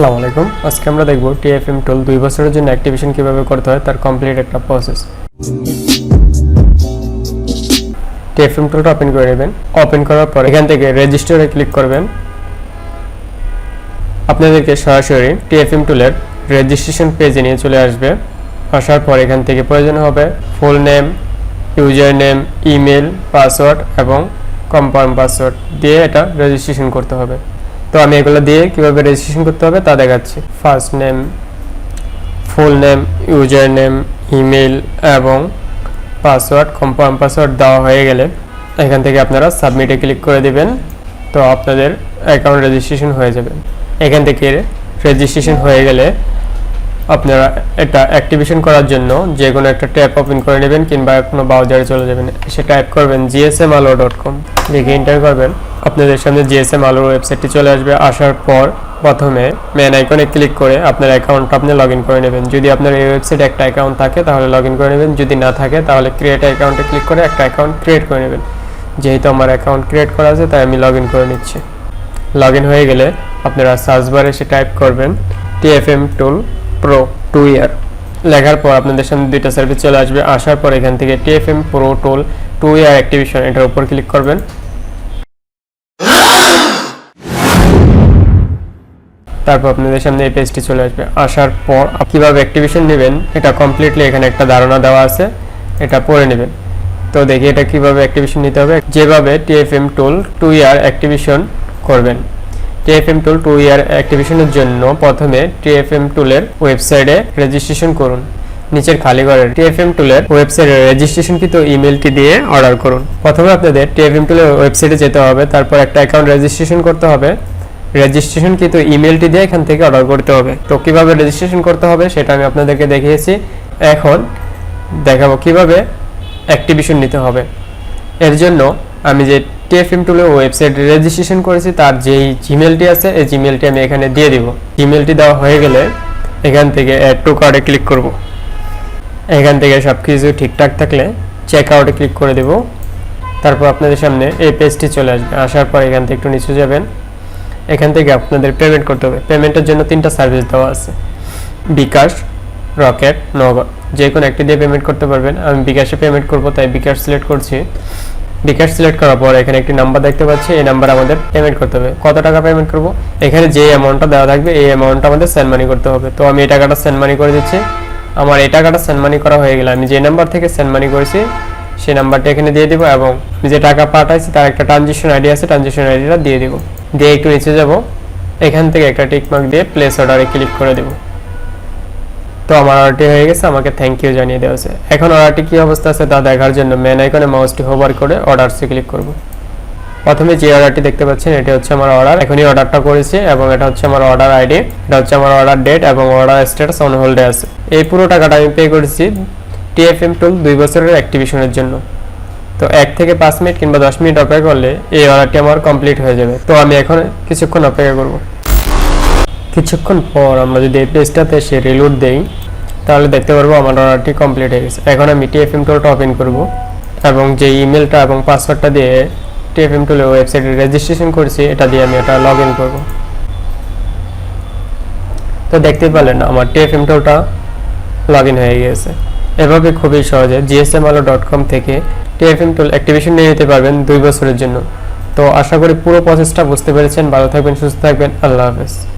আসসালামু আলাইকুম। আজকে আমরা দেখব টিএফএম টুল দুই বছরের জন্য অ্যাক্টিভেশন কীভাবে করতে হয়, তার কমপ্লিট একটা প্রসেস টিএফএম টুলটা ওপেন করে নেবেন। ওপেন করার পর এখান থেকে রেজিস্টারে ক্লিক করবেন। আপনাদেরকে সরাসরি টিএফএম টুলের রেজিস্ট্রেশন পেজে নিয়ে চলে আসবে। আসার পর এখান থেকে প্রয়োজন হবে full name user name email password এবং কনফার্ম পাসওয়ার্ড দিয়ে এটা রেজিস্ট্রেশন করতে হবে। তো আমি এগুলো দিয়ে কীভাবে রেজিস্ট্রেশন করতে হবে তা দেখাচ্ছি। First name full name user name email এবং পাসওয়ার্ড কনফার্ম পাসওয়ার্ড দেওয়া হয়ে গেলে এখান থেকে আপনারা সাবমিটে ক্লিক করে দিবেন, তো আপনাদের অ্যাকাউন্ট রেজিস্ট্রেশন হয়ে যাবে। এখান থেকে রেজিস্ট্রেশন হয়ে গেলে আপনারা এটা অ্যাক্টিভেশন করার জন্য যে কোনো একটা ট্যাব ওপেন করে নেবেন কিংবা কোনো ব্রাউজারে চলে যাবেন। সে টাইপ করবেন জিএসএম আলো ডট কম লিখে এন্টার করবেন। আপনাদের সামনে জিএসএম আলোর ওয়েবসাইটটি চলে আসবে। আসার পর প্রথমে মেন আইকনে ক্লিক করে আপনার অ্যাকাউন্টটা আপনি লগ করে নেবেন। যদি আপনার এই ওয়েবসাইটে একটা অ্যাকাউন্ট থাকে, তাহলে লগ করে নেবেন। যদি না থাকে, তাহলে ক্রিয়েট অ্যাকাউন্টে ক্লিক করে একটা অ্যাকাউন্ট ক্রিয়েট করে নেবেন। যেহেতু আমার অ্যাকাউন্ট ক্রিয়েট করা আছে, তাই আমি লগ করে নিচ্ছি। লগ হয়ে গেলে আপনারা সার্চ বারে এসে টাইপ করবেন TFM tool pro two year লেখার পর আপনাদের সামনে দুইটা সার্ভিস চলে আসবে। আসার পর এখান থেকে TFM pro tool two year activation এটার উপর ক্লিক করবেন। তারপর আপনাদের সামনে এই পেজটি চলে আসবে। আসার পর কীভাবে অ্যাক্টিভেশন নেবেন, এটা কমপ্লিটলি এখানে একটা ধারণা দেওয়া আছে। এটা পড়ে নেবেন। তো দেখি এটা কীভাবে অ্যাক্টিভেশন নিতে হবে। যেভাবে TFM tool two year activation করবেন। টিএফএম টুল টু ইয়ার অ্যাক্টিভেশনের জন্য প্রথমে টিএফএম টুলের ওয়েবসাইটে রেজিস্ট্রেশন করুন। নিচের খালি ঘরের টিএফএম টুলের ওয়েবসাইটে রেজিস্ট্রেশনকৃত ইমেলটি দিয়ে অর্ডার করুন। প্রথমে আপনাদের টিএফএম টুলের ওয়েবসাইটে যেতে হবে, তারপর একটা অ্যাকাউন্ট রেজিস্ট্রেশন করতে হবে। রেজিস্ট্রেশন কিন্তু ইমেলটি দিয়ে এখান থেকে অর্ডার করতে হবে। তো কীভাবে রেজিস্ট্রেশন করতে হবে সেটা আমি আপনাদেরকে দেখিয়েছি। এখন দেখাবো কীভাবে অ্যাক্টিভেশন নিতে হবে। এর জন্য আমি যে টিএফএম টুলে ওয়েবসাইট রেজিস্ট্রেশন করেছি, তার যেই জিমেলটি আছে, এই জিমেলটি আমি এখানে দিয়ে দিব। জিমেলটি দেওয়া হয়ে গেলে এখান থেকে অ্যাড টু কার্ডে ক্লিক করব। এখান থেকে সব কিছু ঠিকঠাক থাকলে চেক আউটে ক্লিক করে দেব। তারপর আপনাদের সামনে এই পেজটি চলে আসবে। আসার পর এখান থেকে একটু নিচে যাবেন। এখান থেকে আপনাদের পেমেন্ট করতে হবে। পেমেন্টের জন্য তিনটা সার্ভিস দেওয়া আছে। বিকাশ, রকেট, নগদ। যে কোনো একটি দিয়ে পেমেন্ট করতে পারবেন। আমি বিকাশে পেমেন্ট করব, তাই বিকাশ সিলেক্ট করছি। বিকাশ সিলেক্ট করার পর এখানে একটি নাম্বার দেখতে পাচ্ছি, এই নাম্বার আমাদের পেমেন্ট করতে হবে। কত টাকা পেমেন্ট করব? এখানে যে অ্যামাউন্টটা দেওয়া থাকবে, এই অ্যামাউন্টটা আমাদের সেন্ড মানি করতে হবে। তো আমি এই টাকাটা সেন্ড মানি করে দিচ্ছি। আমার এই টাকাটা সেন্ড মানি করা হয়ে গেলে আমি যে নাম্বার থেকে সেন্ড মানি করেছি, সেই নাম্বারটা এখানে দিয়ে দিব এবং যে টাকা পাঠাইছি, তার একটা ট্রানজেকশন আইডি আছে ট্রানজেকশন আইডিটা দিয়ে দিব। দিয়ে একটু নিচে যাব। এখান থেকে একটা টিক মার্ক দিয়ে প্লেস অর্ডারে ক্লিক করে দেব। তো আমার অর্ডারটি হয়ে গেছে, আমাকে থ্যাংক ইউ জানিয়ে দেওয়া হয়েছে। এখন অর্ডারটি কী অবস্থা আছে তা দেখার জন্য মেন আইকনে মাউসটি হোভার করে অর্ডারসে ক্লিক করব। প্রথমে যে অর্ডারটি দেখতে পাচ্ছেন, এটি হচ্ছে আমার অর্ডার এখনই অর্ডারটা করেছি এবং এটা হচ্ছে আমার অর্ডার আইডি এটা হচ্ছে আমার অর্ডার ডেট এবং অর্ডার স্ট্যাটাস অন হোল্ডে আছে। এই পুরো টাকাটা আমি পে করেছি টিএফএম টুল দুই বছরের অ্যাক্টিভেশনের জন্য। তো এক থেকে পাঁচ মিনিট কিংবা দশ মিনিট অপেক্ষা করলে এই অর্ডারটি আমার কমপ্লিট হয়ে যাবে। তো আমি এখন কিছুক্ষণ অপেক্ষা করব। কিছুক্ষণ পর আমরা যদি এই পেজটাতে এসে রিলোড দেই, তাহলে দেখতে পারব আমার অর্ডারটি কমপ্লিট হয়ে গেছে। এখন আমি টিএফএম টুলটা ওপেন করব এবং যে ইমেলটা এবং পাসওয়ার্ডটা দিয়ে টিএফএম টুলের ওয়েবসাইটে রেজিস্ট্রেশন করেছি, এটা দিয়ে আমি এটা লগ ইন করব। তো দেখতেই পেলেন, আমার টিএফএম টুলটা লগ ইন হয়ে গিয়েছে এভাবে খুবই সহজে জিএসএম আলো ডট কম থেকে টিএফএম টুল অ্যাক্টিভেশন নিয়ে নিতে পারবেন দুই বছরের জন্য। তো আশা করি পুরো প্রসেসটা বুঝতে পেরেছেন। ভালো থাকবেন, সুস্থ থাকবেন। আল্লাহ হাফেজ।